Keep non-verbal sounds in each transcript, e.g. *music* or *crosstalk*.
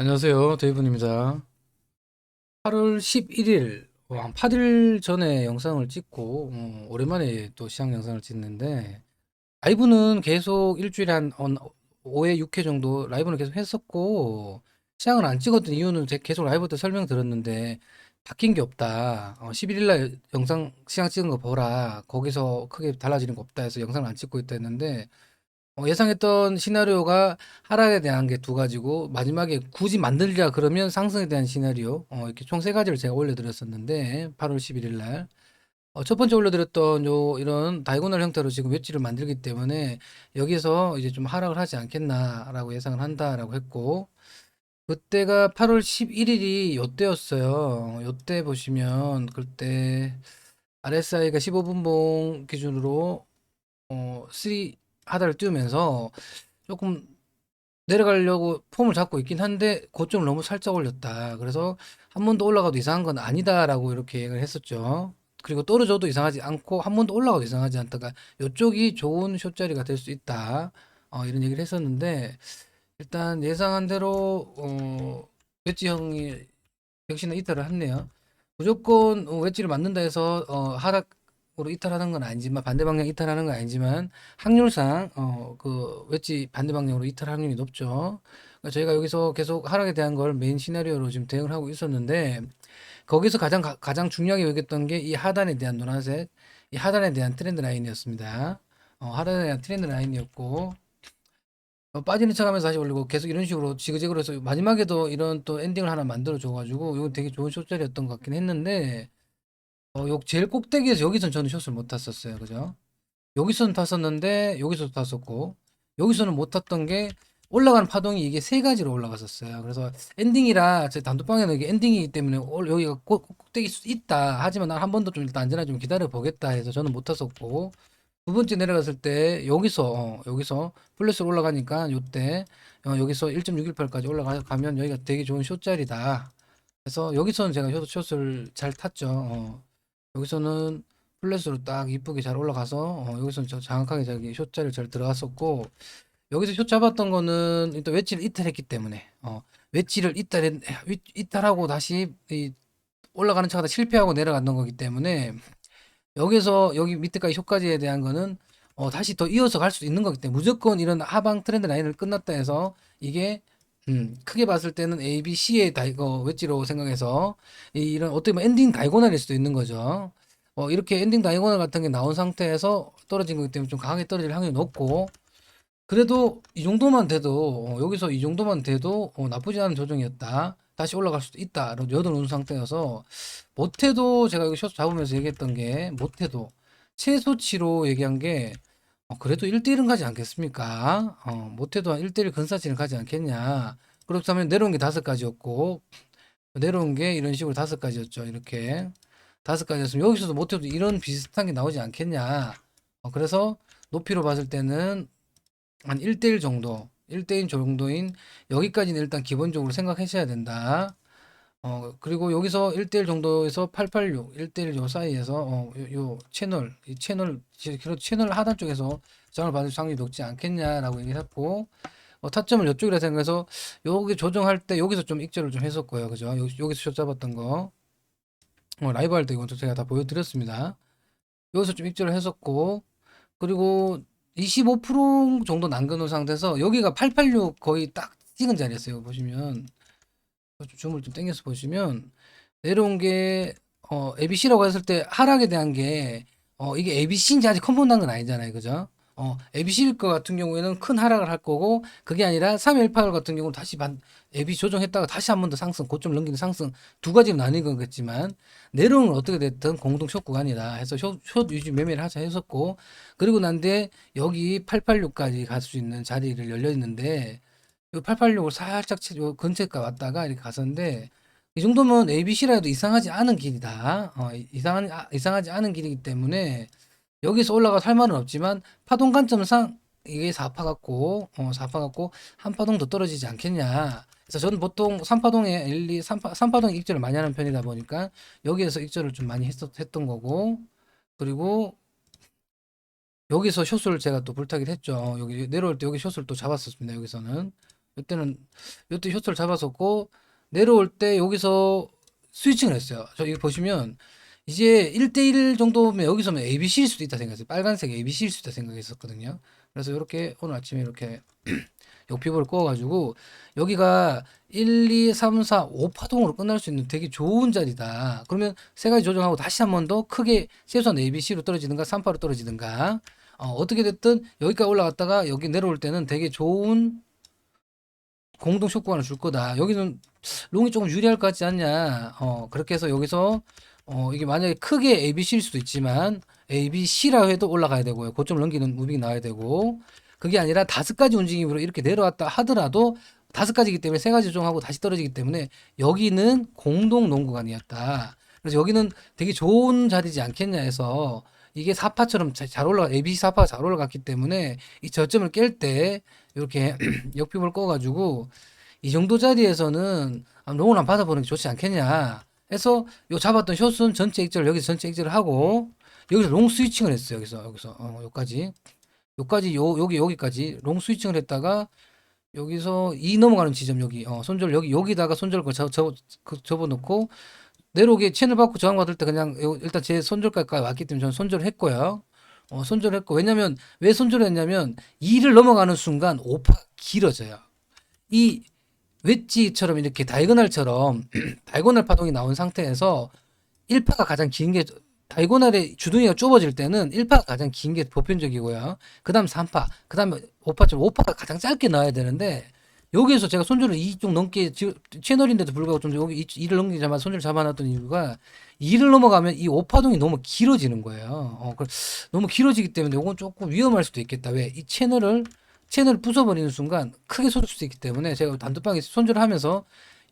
안녕하세요. 데이브입니다. 8월 11일, 어, 한 8일 전에 영상을 찍고, 어, 오랜만에 또 시장 영상을 찍는데, 라이브는 계속 일주일에 한 5회, 6회 정도 라이브는 계속 했었고, 시장을 안 찍었던 이유는 계속 라이브 때 설명 들었는데, 바뀐 게 없다. 어, 11일 날 영상 시장 찍은 거 보라. 거기서 크게 달라지는 거 없다 해서 영상을 안 찍고 있다 했는데, 어, 예상했던 시나리오가 하락에 대한 게 두 가지고 마지막에 굳이 만들자 그러면 상승에 대한 시나리오 어, 이렇게 총 세 가지를 제가 올려드렸었는데 8월 11일 날 어, 첫 번째 올려드렸던 요 이런 다이고널 형태로 지금 웨지를 만들기 때문에 여기서 이제 좀 하락을 하지 않겠나라고 예상을 한다라고 했고 그때가 8월 11일이 요때였어요. 요때 보시면 그때 RSI가 15분봉 기준으로 어, 3 하단을 띄우면서 조금 내려가려고 폼을 잡고 있긴 한데 고점을 너무 살짝 올렸다. 그래서 한 번 더 올라가도 이상한 건 아니다라고 이렇게 얘기를 했었죠. 그리고 떨어져도 이상하지 않고 한 번 더 올라가도 이상하지 않다가 이쪽이 좋은 숏자리가 될 수 있다. 어, 이런 얘기를 했었는데 일단 예상한 대로 어, 웨지 형이 역시나 이탈을 했네요. 무조건 어, 웨지를 맞는다 해서 어, 하락 으로 이탈하는 건 아니지만 반대 방향 이탈하는 건 아니지만 확률상 어, 그 웨지 반대 방향으로 이탈 확률이 높죠. 그러니까 저희가 여기서 계속 하락에 대한 걸 메인 시나리오로 지금 대응을 하고 있었는데 거기서 가장 가, 가장 중요하게 여겼던 게 이 하단에 대한 노란색 이 하단에 대한 트렌드 라인이었습니다. 어, 하단에 대한 트렌드 라인이었고 어, 빠지는 척하면서 다시 올리고 계속 이런 식으로 지그재그로 해서 마지막에도 이런 또 엔딩을 하나 만들어 줘가지고 이거 되게 좋은 숏자리였던 것 같긴 했는데 어, 요 제일 꼭대기에서 여기선 저는 숏을 못 탔었어요, 그죠? 여기서는 탔었는데 여기서도 탔었고 여기서는 못 탔던 게 올라가는 파동이 이게 세 가지로 올라갔었어요. 그래서 엔딩이라 제 단톡방에는 이게 엔딩이기 때문에 올- 여기가 꼭- 꼭대기 수 있다. 하지만 난 한 번 더 좀 일단 안전하게 좀 기다려 보겠다 해서 저는 못 탔었고 두 번째 내려갔을 때 여기서 어, 여기서 플러스로 올라가니까 요때 어, 여기서 1.618까지 올라가면 여기가 되게 좋은 숏자리다. 그래서 여기서는 제가 숏, 숏을 잘 탔죠. 어, 여기서는 플랫으로 딱 이쁘게 잘 올라가서 어, 여기서는 저 정확하게 저기 숏자리를 잘 들어갔었고 여기서 숏 잡았던 거는 일단 웨지를 이탈했기 때문에 어, 웨지를 이탈 이탈하고 다시 이 올라가는 차가 실패하고 내려갔던 거기 때문에 여기서 여기 밑에까지 숏까지에 대한 거는 어, 다시 더 이어서 갈 수 있는 거기 때문에 무조건 이런 하방 트렌드 라인을 끝났다 해서 이게 음, 크게 봤을 때는 A, B, C의 다 이거 웨지로 생각해서 이- 이런 어떻게 보면 엔딩 다이고널일 수도 있는 거죠. 어, 이렇게 엔딩 다이고널 같은 게 나온 상태에서 떨어진 거기 때문에 좀 강하게 떨어질 확률이 높고 그래도 이 정도만 돼도 어, 여기서 이 정도만 돼도 어, 나쁘지 않은 조정이었다. 다시 올라갈 수도 있다. 여드놓은 상태여서 못해도 제가 여기 숏 잡으면서 얘기했던 게 못해도 최소치로 얘기한 게 어, 그래도 1대1은 가지 않겠습니까? 어, 못해도 한 1대1 근사치는 가지 않겠냐. 그렇다면 내려온 게 다섯 가지였고 내려온 게 이런 식으로 다섯 가지였죠. 이렇게 다섯 가지였으면 여기서도 못해도 이런 비슷한 게 나오지 않겠냐. 어, 그래서 높이로 봤을 때는 한 1대1 정도, 1대1 정도인 여기까지는 일단 기본적으로 생각하셔야 된다. 어, 그리고 여기서 1대1 정도에서 886, 1대1 요 사이에서 어, 요, 요 채널, 이 채널, 그래도 채널 하단 쪽에서 저항을 받을 확률이 높지 않겠냐라고 얘기했고, 어, 타점을 이쪽이라 생각해서 여기 조정할 때 여기서 좀 익절을 좀 했었고요. 그죠? 여기, 여기서 숏 잡았던 거. 어, 라이브 할 때 이것도 제가 다 보여드렸습니다. 여기서 좀 익절을 했었고, 그리고 25% 정도 남겨놓은 상태에서 여기가 886 거의 딱 찍은 자리였어요. 보시면 줌을 좀 당겨서 보시면 내려온 게 어, ABC라고 했을 때 하락에 대한 게 어, 이게 ABC인지 아직 컨펌한 건 아니잖아요. 그죠? 어, ABC일 것 같은 경우에는 큰 하락을 할 거고 그게 아니라 318 같은 경우는 다시 반 AB 조정했다가 다시 한 번 더 상승, 고점 넘기는 상승 두 가지로 나뉘는 거겠지만 내려오는 어떻게 됐든 공동 숏 구간이다 해서 숏, 숏 위주 매매를 하자 했었고 그리고 난데 여기 886까지 갈 수 있는 자리를 열려 있는데 요 886을 살짝 치- 요 근처가 왔다가 이렇게 갔었는데 이 정도면 ABC라도 이상하지 않은 길이다. 어, 이- 이상한 아, 이상하지 않은 길이기 때문에 여기서 올라가 살 말은 없지만 파동 관점상 이게 4파 같고 어, 4파 같고 한 파동 더 떨어지지 않겠냐. 그래서 저는 보통 3파동에 1, 2, 3파, 3파동 익절을 많이 하는 편이다 보니까 여기에서 익절을 좀 많이 했었, 했던 거고 그리고 여기서 숏을 제가 또 불타기를 했죠. 여기 내려올 때 여기 숏을 또 잡았었습니다. 여기서는 이때는 이때 효소를 잡았었고 내려올 때 여기서 스위칭을 했어요. 저 이거 보시면 이제 1대1 정도면 여기서는 ABC일 수도 있다 생각했어요. 빨간색 ABC일 수도 있다 생각했었거든요. 그래서 이렇게 오늘 아침에 이렇게 *clears throat* 역피부를 꺼가지고 여기가 1, 2, 3, 4, 5파동으로 끝날 수 있는 되게 좋은 자리다. 그러면 세 가지 조정하고 다시 한 번 더 크게 최소한 ABC로 떨어지든가 3파로 떨어지든가 어, 어떻게 됐든 여기까지 올라갔다가 여기 내려올 때는 되게 좋은 공동 쇼크관을 줄 거다. 여기는 롱이 조금 유리할 것 같지 않냐. 어, 그렇게 해서 여기서 어, 이게 만약에 크게 ABC일 수도 있지만 ABC라 해도 올라가야 되고요. 고점을 넘기는 무빙이 나와야 되고 그게 아니라 다섯 가지 움직임으로 이렇게 내려왔다 하더라도 다섯 가지이기 때문에 세 가지 조정하고 다시 떨어지기 때문에 여기는 공동 농구관이었다. 그래서 여기는 되게 좋은 자리지 않겠냐 해서 이게 사파처럼 자- 잘 올라가 ABC 사파가 잘 올라갔기 때문에 이 저점을 깰 때 이렇게 *clears throat* 역비을 꺼가지고 이 정도 자리에서는 아, 롱을 안 받아보는 게 좋지 않겠냐. 해서 요 잡았던 숏은 전체 익절을 여기서 전체 익절을 하고 여기서 롱 스위칭을 했어요 여기서 여기서. 어, 여기까지. 여기까지 요 여기 여기까지 롱 스위칭을 했다가 여기서 이 넘어가는 지점 여기. 어, 손절 여기 여기다가 손절 걸 접, 접, 그 접어 놓고 내려오게 채널 받고 저항 받을 때 그냥 요- 일단 제 손절까지 왔기 때문에 저는 손절을 했고요. 어, 손절했고 왜냐면 왜 손절했냐면 2를 넘어가는 순간 5파 길어져요. 이 웨지처럼 이렇게 다이고날처럼 *clears throat* 다이고날 파동이 나온 상태에서 1파가 가장 긴 게 다이고날의 주둥이가 좁아질 때는 1파가 가장 긴 게 보편적이고요. 그 다음 3파, 그 다음에 5파처럼 5파가 가장 짧게 나와야 되는데 여기에서 제가 손절을 2쪽 넘게 지- 채널인데도 불구하고 좀 여기 2를 넘기자마자 손절 잡아놨던 이유가 2를 넘어가면 이 5파동이 너무 길어지는 거예요. 어, 그- 너무 길어지기 때문에 이건 조금 위험할 수도 있겠다. 왜? 이 채널을 채널을 부숴버리는 순간 크게 쏟을 수도 있기 때문에 제가 단톡방에 손절을 하면서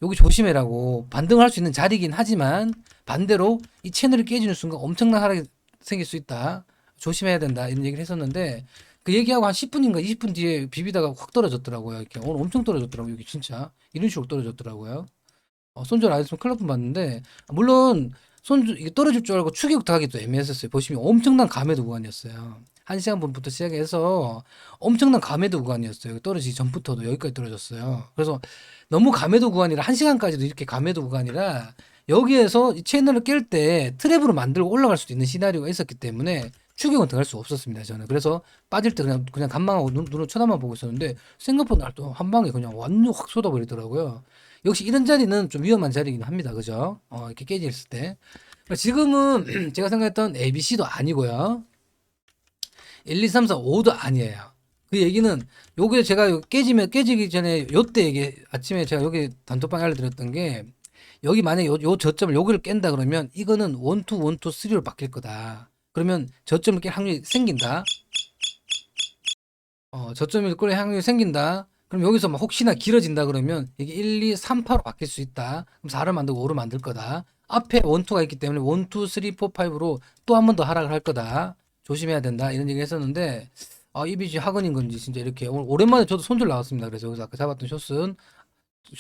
여기 조심해라고 반등할 수 있는 자리긴 하지만 반대로 이 채널이 깨지는 순간 엄청난 하락이 생길 수 있다. 조심해야 된다. 이런 얘기를 했었는데 그 얘기하고 한 10분인가 20분 뒤에 비비다가 확 떨어졌더라고요. 이렇게 오늘 엄청 떨어졌더라고요. 여기 진짜 이런 식으로 떨어졌더라고요. 어, 손절 안 했으면 날뻔 봤는데 물론 손 이게 떨어질 줄 알고 추격 당하기도 애매했었어요. 보시면 엄청난 감해도 구간이었어요. 한 시간 분부터 시작해서 엄청난 감해도 구간이었어요. 떨어지기 전부터도 여기까지 떨어졌어요. 그래서 너무 감해도 구간이라 한 시간까지도 이렇게 감해도 구간이라 여기에서 이 채널을 깰 때 트랩으로 만들고 올라갈 수도 있는 시나리오가 있었기 때문에 추격은 들어갈 수 없었습니다. 저는 그래서 빠질 때 그냥 그냥 간망하고 눈, 눈으로 쳐다만 보고 있었는데 생각보다 또한 방에 그냥 완전 확 쏟아버리더라고요. 역시 이런 자리는 좀 위험한 자리긴 합니다. 그죠? 어, 이렇게 깨졌을 때. 그러니까 지금은 *clears throat* 제가 생각했던 ABC도 아니고요. 1, 2, 3, 4, 5도 아니에요. 그 얘기는 요게 제가 요 깨지면 깨지기 전에 요때 얘기 아침에 제가 여기 단톡방에 알려드렸던 게 여기 만약에 요, 요 저점을 여기를 깬다 그러면 이거는 원투 원투 쓰리로 바뀔 거다. 그러면 저점을 깰 확률이 생긴다. 어, 저점을 깰 확률이 생긴다. 그럼 여기서 막 혹시나 길어진다 그러면 이게 1, 2, 3, 8로 바뀔 수 있다. 그럼 4를 만들고 5를 만들 거다. 앞에 원투가 있기 때문에 원투, 쓰리, 포, 파이브로 또 한 번 더 하락을 할 거다. 조심해야 된다. 이런 얘기 했었는데 아, 이비지 학원인 건지 진짜 이렇게 오랜만에 저도 손절 나왔습니다. 그래서 여기서 아까 잡았던 숏은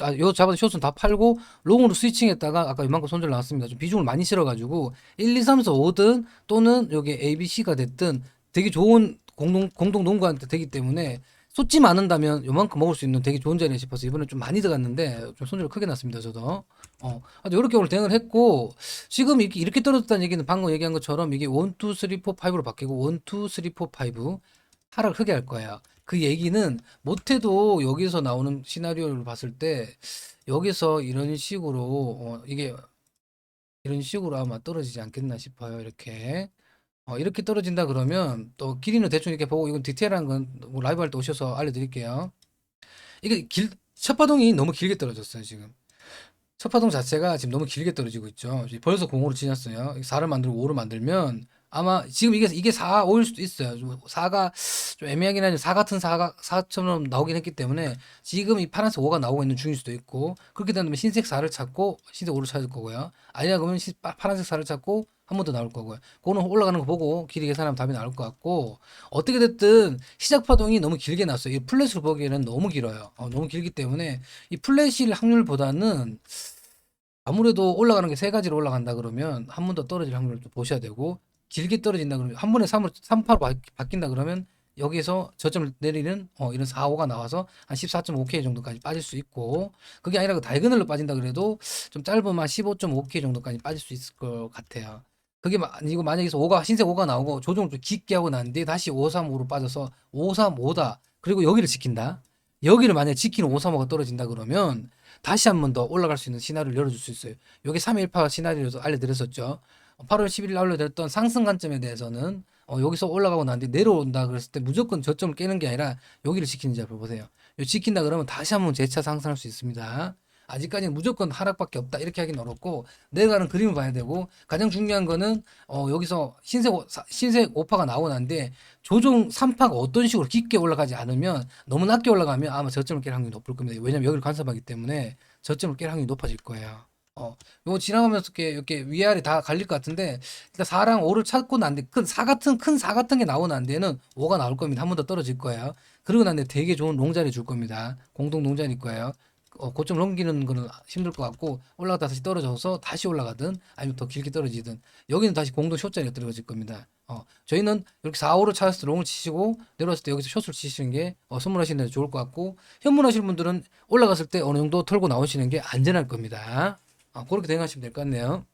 아, 요 잡았던 숏은 다 팔고 롱으로 스위칭했다가 아까 이만큼 손절 나왔습니다. 좀 비중을 많이 실어가지고 1, 2, 3, 4, 5든 또는 여기 A, B, C가 됐든 되게 좋은 공동 공동 농구한테 되기 때문에 쏟지 않는다면 요만큼 먹을 수 있는 되게 좋은 자리에 싶어서 이번에 좀 많이 들어갔는데 좀 손절 크게 났습니다. 저도 어, 아주 이렇게 오늘 대응을 했고 지금 이렇게 이렇게 떨어졌다는 얘기는 방금 얘기한 것처럼 이게 1, 2, 3, 4, 5로 바뀌고 1, 2, 3, 4, 5 하락을 크게 할 거예요. 그 얘기는 못해도 여기서 나오는 시나리오를 봤을 때 여기서 이런 식으로 어, 이게 이런 식으로 아마 떨어지지 않겠나 싶어요. 이렇게 어, 이렇게 떨어진다 그러면 또 길이는 대충 이렇게 보고 이건 디테일한 건 뭐 라이브 할 때 오셔서 알려드릴게요. 이게 길, 첫 파동이 너무 길게 떨어졌어요 지금. 첫 파동 자체가 지금 너무 길게 떨어지고 있죠. 벌써 공으로 지났어요. 4를 만들고 5를 만들면 아마 지금 이게 이게 4, 5일 수도 있어요. 4가 좀 애매하긴 하지만 4 같은 4가 4처럼 나오긴 했기 때문에 지금 이 파란색 5가 나오고 있는 중일 수도 있고 그렇게 되면 흰색 4를 찾고 흰색 5를 찾을 거고요. 아니야 그러면 시- 파- 파란색 4를 찾고 한 번 더 나올 거고요. 그거는 올라가는 거 보고 길이 계산하면 답이 나올 것 같고 어떻게 됐든 시작 파동이 너무 길게 났어요. 이 플랫으로 보기에는 너무 길어요. 어, 너무 길기 때문에 이 플랫일 확률보다는 아무래도 올라가는 게 세 가지로 올라간다 그러면 한 번 더 떨어질 확률을 또 보셔야 되고 길게 떨어진다 그러면 한 번에 3으로 3파로 바, 바뀐다 그러면 여기서 저점을 내리는 어, 이런 4, 5가 나와서 한 14.5K 정도까지 빠질 수 있고 그게 아니라 그 다이거널로 빠진다 그래도 좀 짧으면 한 15.5K 정도까지 빠질 수 있을 것 같아요. 그게 마- 아니고 만약에 5가 흰색 5가 나오고 조정을 좀 깊게 하고 난 뒤에 다시 535로 빠져서 535다. 그리고 여기를 지킨다. 여기를 만약에 지키는 535가 떨어진다 그러면 다시 한 번 더 올라갈 수 있는 시나리오를 열어줄 수 있어요. 여기 318 시나리오에서 알려드렸었죠. 8월 10일 날 알려드렸던 상승 관점에 대해서는 어, 여기서 올라가고 난 뒤에 내려온다 그랬을 때 무조건 저점을 깨는 게 아니라 여기를 지키는 잡을 보세요. 요 지킨다 그러면 다시 한번 재차 상승할 수 있습니다. 아직까지는 무조건 하락밖에 없다 이렇게 하긴 어렵고 내려가는 그림을 봐야 되고 가장 중요한 거는 어, 여기서 흰색 오- 사- 흰색 오파가 나오고 난데 조종 3파가 어떤 식으로 깊게 올라가지 않으면 너무 낮게 올라가면 아마 저점을 깰 확률이 높을 겁니다. 왜냐면 여기를 간섭하기 때문에 저점을 깰 확률이 높아질 거예요. 어, 요거 지나가면서 이렇게, 이렇게 위아래 다 갈릴 것 같은데 일단 4랑 5를 찾고 난 뒤에 큰4 같은 큰 4 같은 게 나오고 난 뒤에는 5가 나올 겁니다. 한 번 더 떨어질 거예요. 그러고 난 뒤에 되게 좋은 롱자리 줄 겁니다. 공동 롱자리일 거예요. 어, 고점 넘기는 거는 힘들 것 같고 올라갔다 다시 떨어져서 다시 올라가든 아니면 더 길게 떨어지든 여기는 다시 공동 숏자리가 떨어질 겁니다. 어, 저희는 이렇게 4, 5를 찾았을 때 롱을 치시고 내려왔을 때 여기서 숏을 치시는 게 어, 선물하시는 데 좋을 것 같고 현물하시는 분들은 올라갔을 때 어느 정도 털고 나오시는 게 안전할 겁니다. 아, 그렇게 대응하시면 될 것 같네요.